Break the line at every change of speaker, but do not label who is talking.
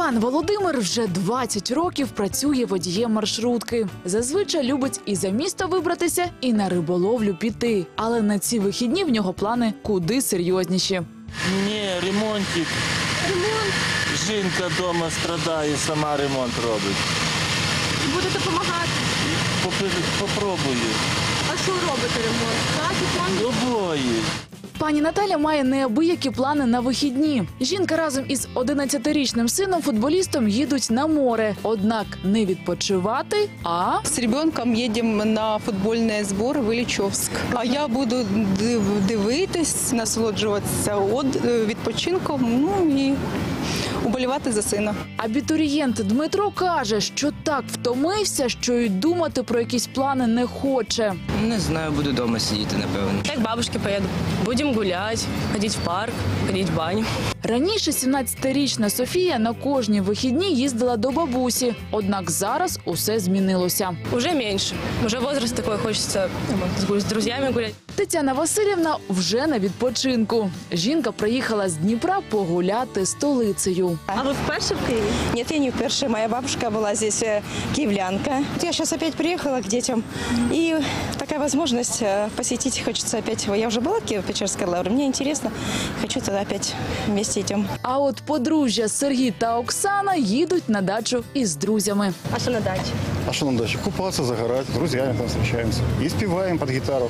Пан Володимир вже 20 років працює водієм маршрутки. Зазвичай любить і за місто вибратися, і на риболовлю піти. Але на ці вихідні в нього плани куди серйозніші.
Ні, ремонтик. Ремонт? Жінка вдома страдає, сама ремонт робить.
Будете допомагати.
Попробую.
А що робите ремонт? Так, і план.
Пані Наталя має неабиякі плани на вихідні. Жінка разом із 11-річним сином футболістом їдуть на море. Однак не відпочивати, а
С ребенком їдемо на футбольний збор в Ілічовськ. А я буду див- дивитись, насолоджуватися од- відпочинком, ну і уболівати за сина.
абітурієнт Дмитро каже, що так втомився, що й думати про якісь плани не хоче.
Не знаю, буду вдома сидіти, напевно.
Я к бабушке поеду. Будем гулять, ходить в парк, ходить в баню.
Раніше 17-річна Софія на кожні вихідні їздила до бабусі. Однак зараз усе змінилося.
Уже меньше. Уже возраст такой, хочется ну, с друзьями гулять.
Тетяна Васильівна вже на відпочинку. Жінка приїхала з Дніпра погуляти столицею.
А ви вперше в Києві?
Нет, я не вперше. Моя бабушка была здесь э, киевлянка. Вот Я сейчас опять приехала к детям. И такая возможность э, посетить хочется опять. Я уже была в Киево-Печерской лавре. Мне интересно. Хочу тогда опять вместе идем.
А от подружжя Сергій та Оксана їдуть на дачу із друзями.
А що на дачі?
А что нам дальше? Купаться, загорать, с друзьями там встречаемся. И спеваем под гитару.